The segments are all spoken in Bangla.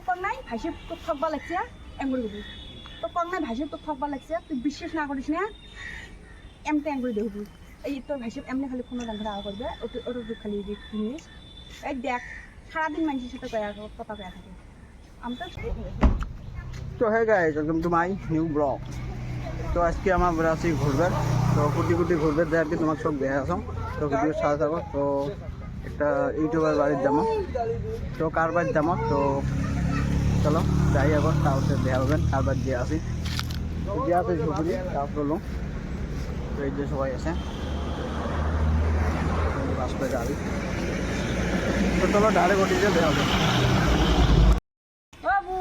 কম নাই ভাইসে তোক ঠকবা লাগছে এঙ্গুরি তোক কম নাই ভাইসে তোক ঠকবা লাগছে তুই বিশ্বাস না করিস না এমতে এঙ্গুরি দেখবি এই তোর ভাইসে এমনি খালি ফোনে দাম আওয়া করবে ওটা তুই খালি জিনিস এই দেখ, সারাদিন মানুষের সাথে কথা কয়া থাকে। আমি তো তো hey guys welcome to my new blog তো আজকে আমার বেড়া আছি ঘুরবে তো কুটি কুটি ঘুরবে কি তোমাকে সব দেখে আসো তো ভিডিও সাথে থাকো তো একটা ইউটিউবার বাড়ির যাব তো কার বাড়ির যাব তো চলো যাই এখন তারপরে দেখা হবেন বাড়ি দিয়ে আসি। তো যে আছে ঝুঁকুরি তারপর তো এই যে সবাই আছে। আসবে গাড়ি তো চলো ডাইরেক্ট ওটিতে দেখা হবে বাবু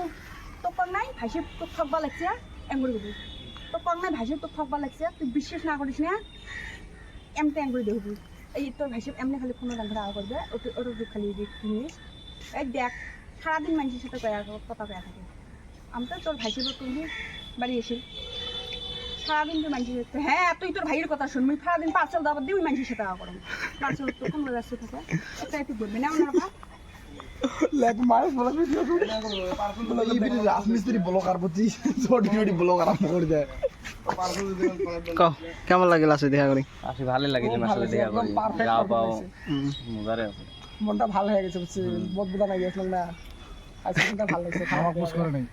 কম নাই? ভাইসে তোর ঠকবা লাগছে এঙ্গুরি কম নাই? ভাইসে তোর ঠকবা লাগছে তুই বিশ্বাস না করিস না এমতে এঙ্গুরি দেখবি এই তোর ভাইসে এমনি খালি ফোনে আওয়া করবে, ওটা ওটা খালি জিনিস এই দেখ সারাদিন মানুষের সাথে কয়া কথা কয়া থাকে। আমি তো তোর ভাইসে তুমি বাড়ি এসে সারাদিন তুই মানুষের সাথে হ্যাঁ তুই তোর ভাইয়ের কথা শুনবি সারাদিন পার্সেল দাবার দিয়ে ওই মানুষের সাথে আওয়া করব। পার্সেল তো কোন ব্যস্ত থাকে এটা তুই বলবি না আমার লেগ মার বলা ভিডিও ভিডিও রাজমিস্ত্রি ব্লগার বুঝছি ছোট ছোট ব্লগার আরম্ভ করে দেয়। কও কেমন লাগিল আছে দেখা করি? আসলে ভালো লাগে তোমার দেখা করি। যাও পাও। মজারে আছে মনটা ভালো হয়ে গেছে বুঝছি বহুত বুদা লাগে গেছিলাম না। আজকে ভালো লাগছে খাওয়া পোস্ট করে নাই।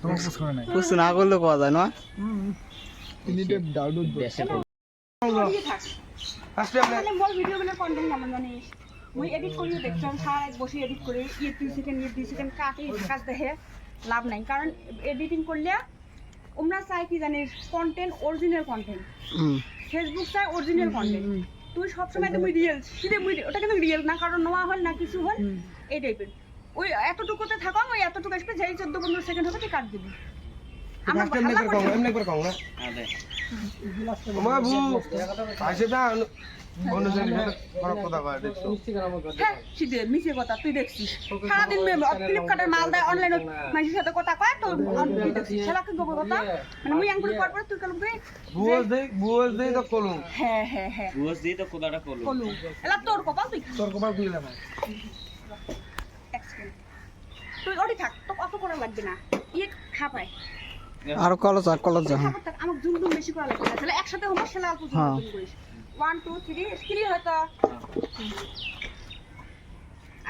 তোমার পোস্ট করে নাই? কিছু না করলে পাওয়া যায় না? ইনিটে ডাউনলোড বেশি দিয়ে থাক। মানে মোর ভিডিওগুলোর কন্টেন্ট কেমন জানিস? মুই এডিট করিও দেখছিলাম সারা বসে এডিট করে ইয়ে দুই সেকেন্ড ইয়ে দুই সেকেন্ড কাটে কাজ দেখে লাভ নাই। কারণ এডিটিং করলে তোমরা চাই কি জানিস কন্টেন্ট অরিজিনাল কন্টেন্ট হুম। ফেসবুক চাই অরিজিনাল কন্টেন্ট তুই সবসময় তুমি রিয়েল সেটা মুই ওটা কিন্তু রিয়েল না কারণ নোয়া হল না কিছু হল এই টাইপের ওই এতটুকুতে থাকো ওই এতটুকু আসবে যেই চোদ্দ পনেরো সেকেন্ড হবে তুই কাট দিবি। হ্যাঁ? মানে হ্যাঁ হ্যাঁ হ্যাঁ। তোর কপাল তুই তোর কপাল। তুই ওটি থাক তো অত করা লাগবে না। ইয়ে খা পায়। আর কলেজ আর কলেজ যা হ্যাঁ। খাবার থাক আমার জুম জুম বেশি করা লাগবে না। তাহলে একসাথে হব সেলা অল্প জুম হ্যাঁ। জুম করিস। ওয়ান টু থ্রি স্ক্রিন হয়তো।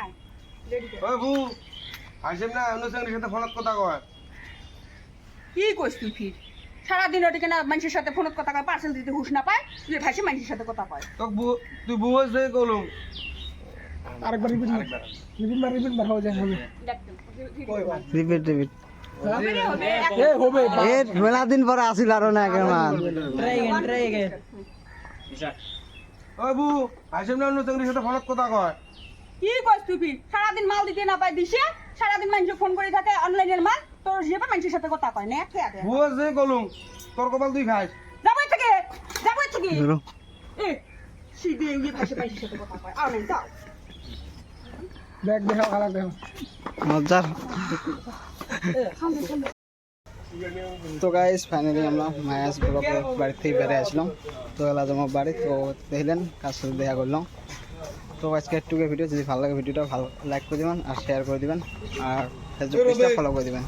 আয় রেডি বাবু আসে না অন্য জায়গায় সাথে ফরক কথা কয়। কি কইস তুই ফির? সারাদিন ওটিকে না মানুষের সাথে ফোনত কথা কয় পার্সেল দিতে হুশ না পায় তুই ভাইসে মানুষের সাথে কথা কয়। তো তুই দেই কলম। আরেকবার রিপিট রিপিট মার রিপিট মার হয়ে যায় হবে। রিপিট রিপিট হবে হবে এ হবে এ মেলা দিন পরে আসিল আর না কেমন বাবু আসে না অন্য জায়গায় সাথে ফরক কথা কয়? কি কইস তুই সারাদিন মাল দিতে না পায় দিছে সারাদিন মানুষ ফোন করে থাকে অনলাইনের মাল তোর যেটা মানুষের সাথে কথা কয় না দে বুয়াজ দেই কলম তোর কপাল তুই খাস। যাব থেকে যাব থেকে এ সিধে ইয়ে ভাইসে মানুষের সাথে কথা কয়। আর নাই যাও। দেখ দেখো খারাপ দেখো মজার তো গাইস ফাইনালি আমরা মায়াস ব্লকের বাড়ি থেকে বেড়ে আসলাম তো এলা আমার বাড়ি তো দেখলেন কার সাথে দেখা করলাম তো আজকে একটু ভিডিও যদি ভালো লাগে ভিডিওটা ভালো লাইক করে দিবেন আর শেয়ার করে দিবেন আর ফেসবুক পেজটা ফলো করে দিবেন